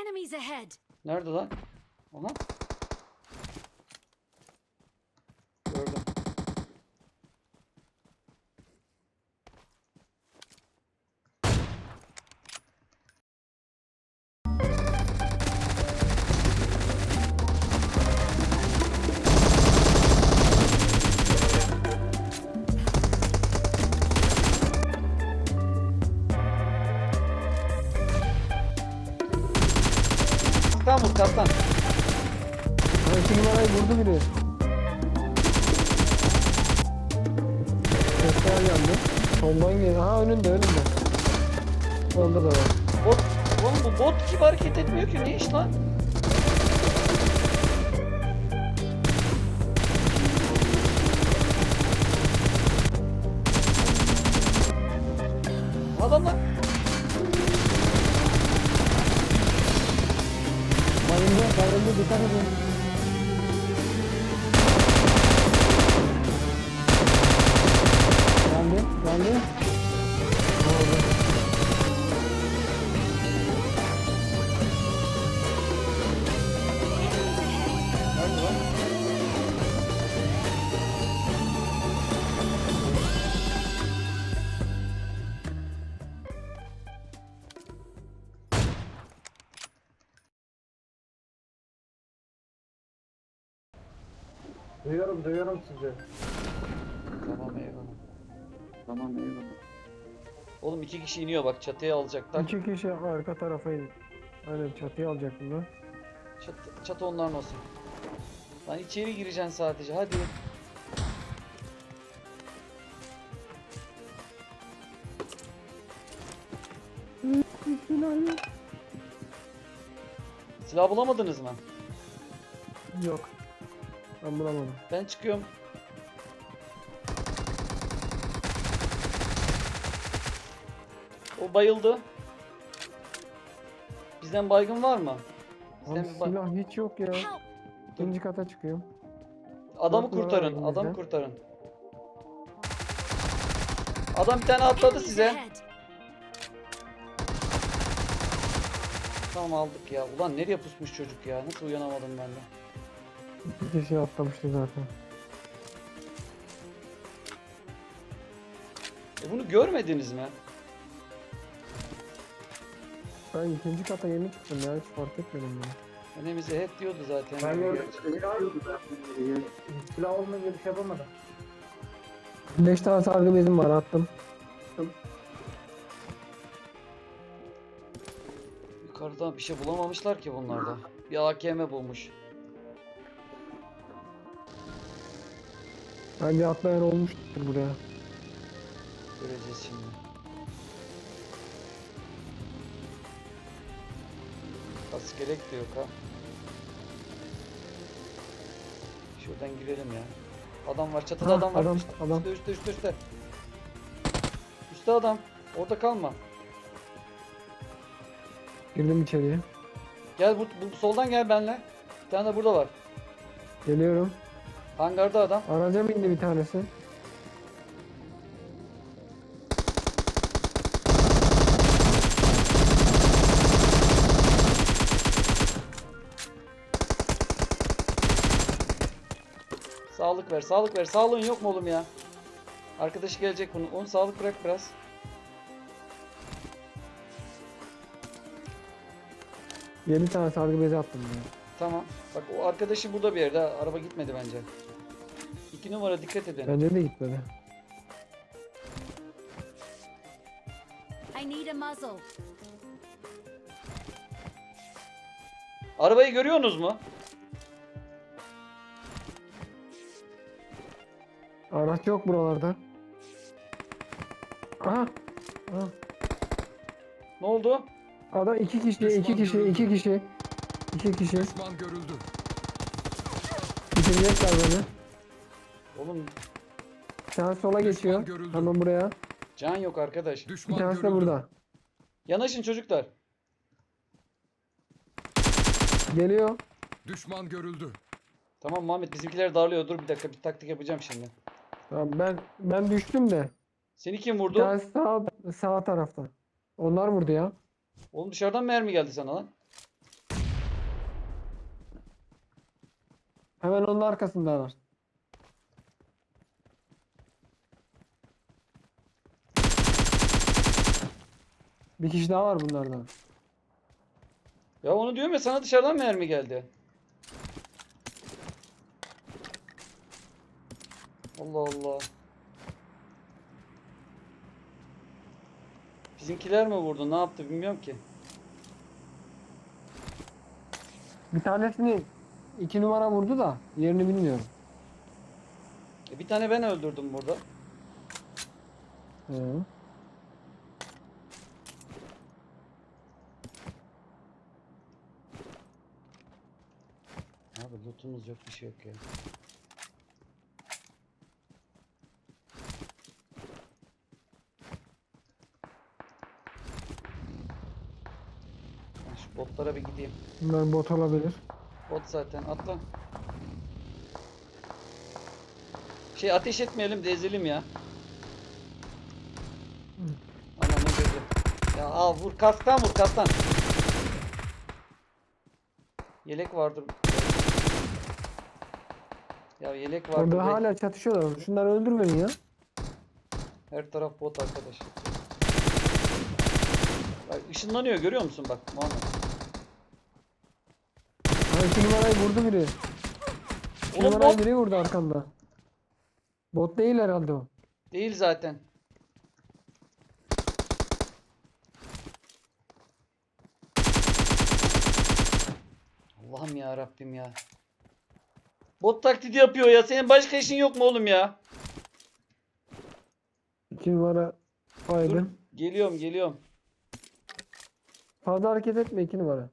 Enemies ahead! Nerede lan? Aha. Kaptan vur kaptan. Ha, iki numarayı vurdu biri. Sesler geldi. Soldan geliyor. Ha önünde önünde. Solda da var. Bot, oğlum bu bot gibi hareket etmiyor ki ne iş lan? Duyuyorum, duyuyorum sizi. Tamam eyvallah. Tamam eyvallah. Oğlum iki kişi iniyor bak çatıya alacaklar. İki kişi arka tarafa in. Aynen çatıya alacaktım ben. Çatı, çatı onların olsun. Lan içeri gireceksin sadece hadi. Silah bulamadınız mı? Yok. Ben bulamadım. Ben çıkıyorum. O bayıldı. Bizden baygın var mı? Abi Bizden ba- silah hiç yok ya. İkinci kata çıkıyorum. Adamı Dört numara kurtarın. Adamı kurtarın. Adam bir tane atladı size. Tamam aldık ya. Ulan nereye pusmuş çocuk ya? Nasıl uyanamadım ben de? İki kişi atlamıştı zaten. E bunu görmediniz mi? Ben ikinci kata yeni çıktım ya hiç fark etmedim bunu. Önemize hep diyordu zaten. Ben gördüm. Silah olmayınca bir şey yapamadım. 5 tane sargı bezim var attım. Yukarıda bir şey bulamamışlar ki bunlarda. Bir AKM bulmuş. Bence atlayan olmuştur buraya. Göreceğiz şimdi. Kas gerek de yok ha. Şuradan girelim ya. Adam var çatıda Ha, adam var. adam, üstte, adam. üstte üstte üstte üstte. Üstte adam. Orada kalma. Girdim içeriye. Gel bu, bu soldan gel benle. Bir tane de burada var. Geliyorum. Hangarda adam. Araca bindi bir tanesi. Sağlık ver, sağlık ver. Sağlığın yok mu oğlum ya? Arkadaşı gelecek bunu. Onu sağlık bırak biraz. Yedi tane sargı bezi attım ya. Tamam. Bak o arkadaşı burada bir yerde. Araba gitmedi bence. İki numara dikkat edin. Bence de gitmedi. I need a muzzle. Arabayı görüyorsunuz mu? Araç yok buralarda. Aha. Aha. Ne oldu? Adam iki kişi, Düşman iki kişi, görüldü. iki kişi. İki kişi. Düşman görüldü. Bitirecekler beni. Oğlum Can sola geçiyor. görüldü. Hemen buraya. can yok arkadaş. Bir Düşman tanesi de burada. Yanaşın çocuklar. Geliyor. Düşman görüldü. Tamam Muhammed bizimkiler darlıyor. Dur bir dakika bir taktik yapacağım şimdi. Tamam ben ben düştüm de. Seni kim vurdu? tanesi sağ, sağ tarafta. Onlar vurdu ya. Oğlum dışarıdan mermi geldi sana lan. Hemen onun arkasındalar. Bir kişi daha var bunlardan. Ya onu diyorum ya sana dışarıdan mermi geldi. Allah Allah. Bizimkiler mi vurdu? Ne yaptı bilmiyorum ki. Bir tanesini iki numara vurdu da yerini bilmiyorum. E, bir tane ben öldürdüm burada. Hı. Abi lootumuz yok bir şey yok ya. Ben şu botlara bir gideyim. Bunlar bot olabilir. Bot zaten atla. Şey ateş etmeyelim de ezelim ya. Anamı gözü. Ya al vur kasktan vur kasktan. Yelek vardır. Ya yelek vardır. Orada hala çatışıyorlar. Şunları öldürmeyin ya. Her taraf bot arkadaş. Bak ışınlanıyor görüyor musun bak Muhammed. Ha iki numarayı vurdu biri. İki Oğlum numarayı bot biri vurdu arkanda. Bot değil herhalde o. değil zaten. Allah'ım ya Rabbim ya. Bot taklidi yapıyor ya. Senin başka işin yok mu oğlum ya? İki numara Dur. Geliyorum geliyorum. Fazla hareket etme iki numara.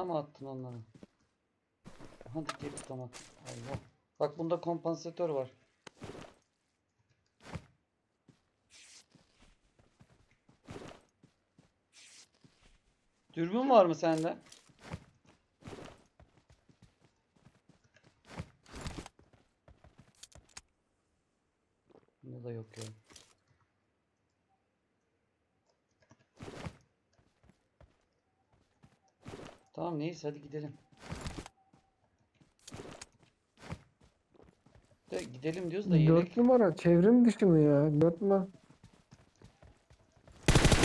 Bana mı attın onları? Hadi gel tamam. Allah. Bak bunda kompansatör var. Dürbün var mı sende? Bunda da yok ya. Tamam neyse hadi gidelim. De gidelim diyoruz da yelek. Dört numara çevrim dışı mı ya? Dört numara.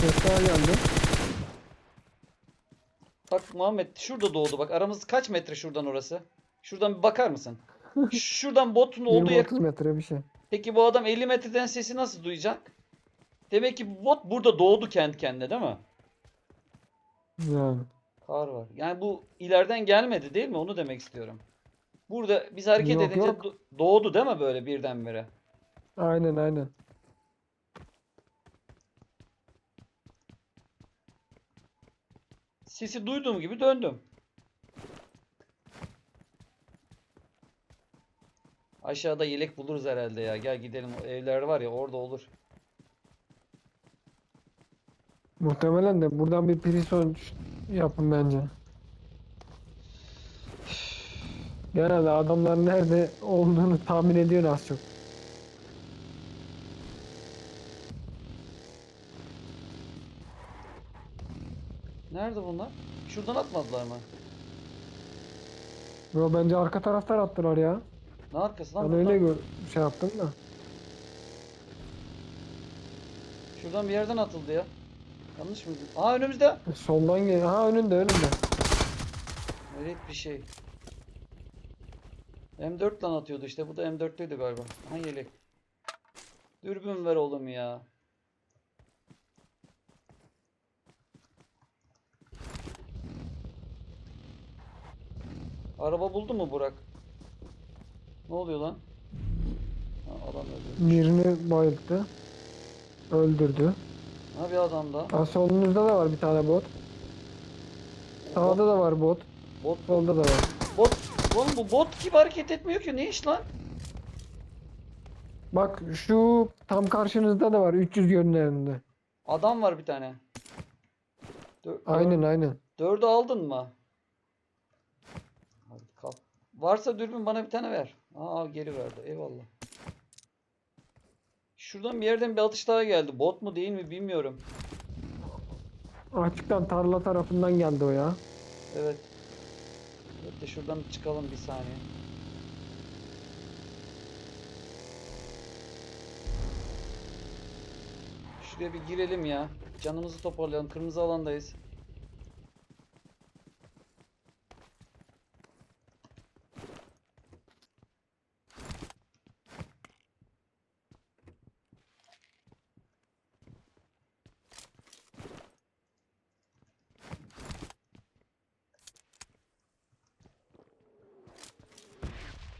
Sesler geldi. Bak Muhammed şurada doğdu bak aramız kaç metre şuradan orası? Şuradan bir bakar mısın? Şuradan botun olduğu yer. 20-30 metre bir şey. Peki bu adam 50 metreden sesi nasıl duyacak? Demek ki bot burada doğdu kendi kendine değil mi? Yani. Kar var. Yani bu ileriden gelmedi değil mi? Onu demek istiyorum. Burada biz hareket Yok, edince yok. do- doğdu değil mi böyle birdenbire? Aynen aynen. Sesi duyduğum gibi döndüm. Aşağıda yelek buluruz herhalde ya. Gel gidelim. O evler var ya orada olur. Muhtemelen de buradan bir prison yapın bence. Genelde adamlar nerede olduğunu tahmin ediyor az çok. Nerede bunlar? Şuradan atmadılar mı? Yo bence arka taraftan attılar ya. Ne arkası lan? Ben Buradan- öyle gör şey yaptım da. Şuradan bir yerden atıldı ya. Yanlış mı? Aa önümüzde. Soldan gel. Ha önünde önünde. Evet bir şey. M4 lan atıyordu işte. Bu da M4'lüydü galiba. Ha yelek. Dürbün ver oğlum ya. Araba buldu mu Burak? Ne oluyor lan? Ha, adam öldü. Birini bayılttı. Öldürdü. Ha bir adam da. Ha solunuzda da var bir tane bot. Sağda da var bot. Bot, Solda da var. bot. Oğlum bu bot gibi hareket etmiyor ki. Ne iş lan? Bak şu tam karşınızda da var 300 yönlerinde. Adam var bir tane. Dö- Aynen aynen. Dördü aldın mı? Hadi kalk. Varsa dürbün bana bir tane ver. Aa geri verdi. Eyvallah. Şuradan bir yerden bir atış daha geldi. Bot mu değil mi bilmiyorum. Açıktan tarla tarafından geldi o ya. Evet. Evet de şuradan çıkalım bir saniye. Şuraya bir girelim ya. Canımızı toparlayalım. Kırmızı alandayız.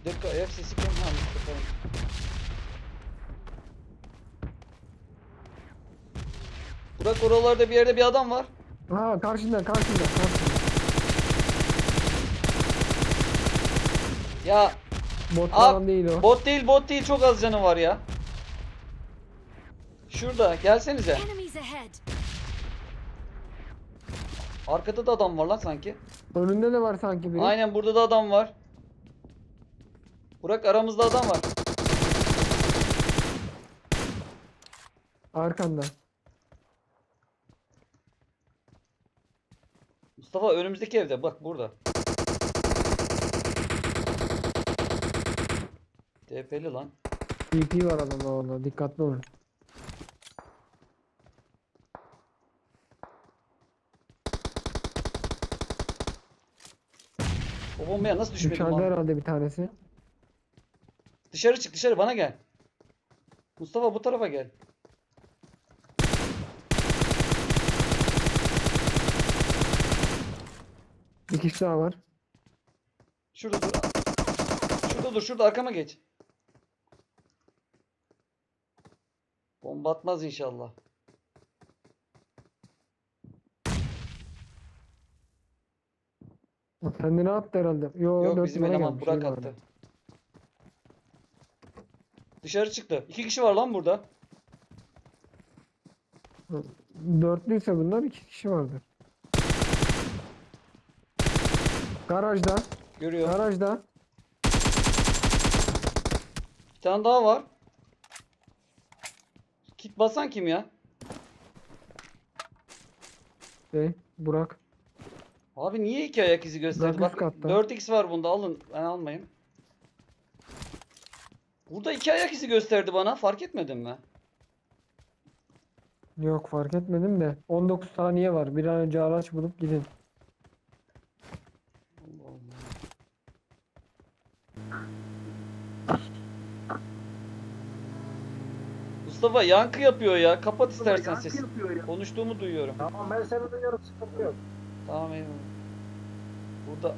Dakika ayak sesi kim? Mustafa'nın. Burak oralarda bir yerde bir adam var. Ha karşında karşında karşında. Ya Bot falan değil o. bot değil bot değil çok az canı var ya. Şurada gelsenize. Enemies ahead! Arkada da adam var lan sanki. Önünde de var sanki biri. Aynen burada da adam var. Burak aramızda adam var. Arkanda. Mustafa önümüzdeki evde bak burada. TP'li lan. TP var adamda orada. Dikkatli olun. O bombaya nasıl düşmedim Dışarıda lan? herhalde bir tanesi. Dışarı çık dışarı bana gel. Mustafa bu tarafa gel. Bir kişi daha var. Şurada dur. Şurada dur şurada arkama geç. Bomba atmaz inşallah. O Kendine attı herhalde. Yo, Yok dört bizim numara eleman gelmiş, Burak iyi bari. attı. Dışarı çıktı. İki kişi var lan burada. Dörtlüyse bunlar iki kişi vardır. Garajda. Görüyor. Garajda. Bir tane daha var. Kit basan kim ya? Şey, Burak. Abi niye iki ayak izi gösterdi? Bak katta. 4x var bunda alın. Ben almayayım. Burada iki ayak izi gösterdi bana. Fark etmedin mi? Yok fark etmedim de. 19 saniye var. Bir an önce araç bulup gidin. Allah Allah. Mustafa yankı yapıyor ya. Kapat istersen sesi. Konuştuğumu duyuyorum. Tamam ben seni duyuyorum sıkıntı yok. Tamam eyvallah. Burada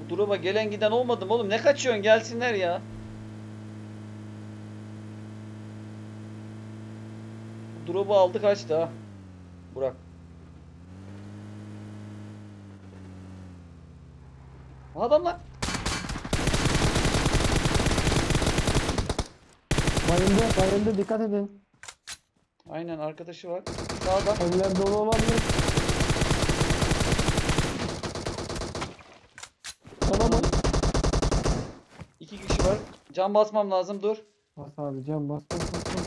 bu drop'a gelen giden olmadı mı oğlum? Ne kaçıyorsun? Gelsinler ya. Drop'u aldı kaçtı ha. Burak. Adamlar. Bayıldı, bayıldı. Dikkat edin. Aynen arkadaşı var. Sağda. Eller dolu olabilir. Tamam mı? İki kişi var. Can basmam lazım dur. Bas abi can bas bas bas. bas.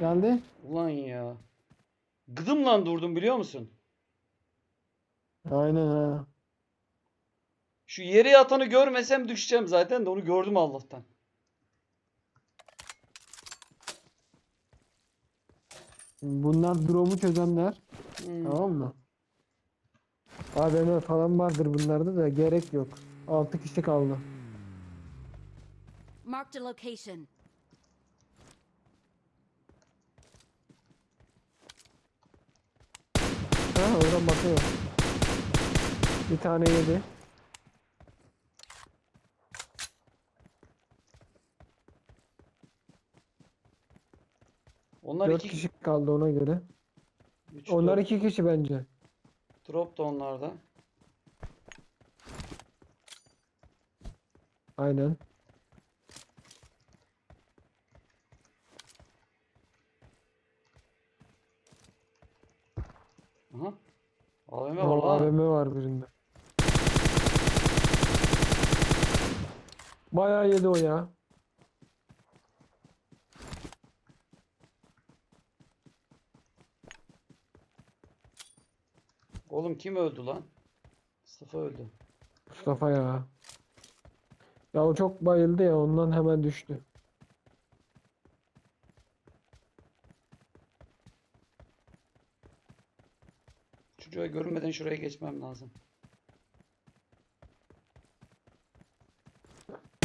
Geldi. Ulan ya. Gıdımla durdum biliyor musun? Aynen ha. Şu yere yatanı görmesem düşeceğim zaten de onu gördüm Allah'tan. Bunlar drop'u çözenler. Hmm. Tamam mı? AVM falan vardır bunlarda da gerek yok. 6 kişi kaldı. Marked a location. Ha oradan bakıyor. Bir tane yedi. Onlar Dört iki kişi kaldı ona göre. Üç Onlar drop. iki kişi bence. Drop da onlarda. Aynen. Yedi o ya. Oğlum kim öldü lan? Mustafa öldü. Mustafa ya. Ya o çok bayıldı ya ondan hemen düştü. Çocuğa görünmeden şuraya geçmem lazım.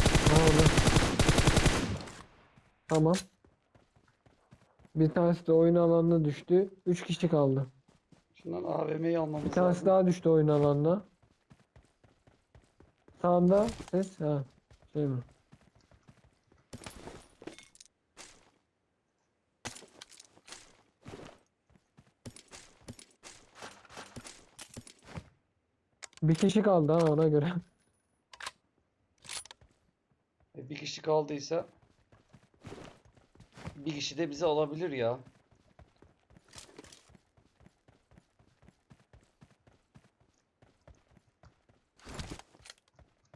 Ha orada. Tamam. Bir tanesi de oyun alanına düştü. 3 kişi kaldı. Şundan AVM'yi almamız Bir tanesi lazım. daha düştü oyun alanına. Sağında ses. Ha. Şey mi? Bir kişi kaldı ha ona göre. E, Bir kişi kaldıysa bir kişi de bizi alabilir ya.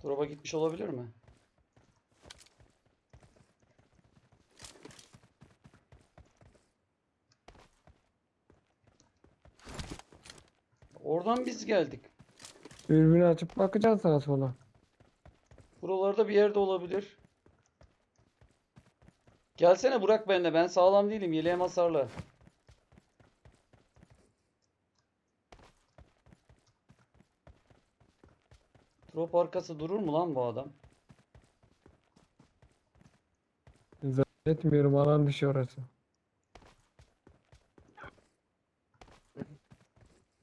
Drop'a gitmiş olabilir mi? Oradan biz geldik. Dürbünü açıp bakacaksın sağa sola. Buralarda bir yerde olabilir. Gelsene Burak benimle. Ben sağlam değilim. Yeleğim hasarlı. Drop arkası durur mu lan bu adam? Etmiyorum alan dışı orası.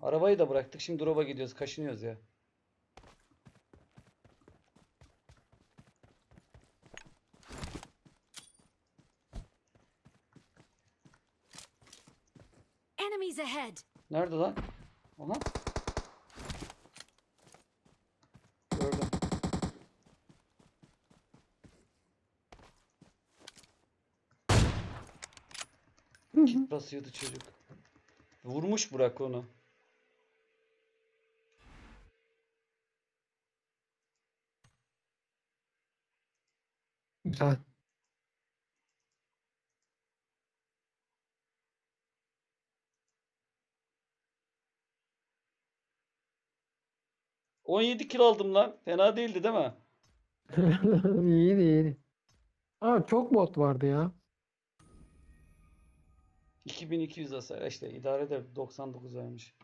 Arabayı da bıraktık. Şimdi drop'a gidiyoruz. Kaşınıyoruz ya. Enemies ahead! Nerede lan? Aha. Gördüm. Kit basıyordu çocuk. Vurmuş Burak onu. Güzel. 17 kill aldım lan. Fena değildi değil mi? iyiydi iyiydi. Aa çok bot vardı ya. 2200 hasar. İşte idare eder. 99 vermiş.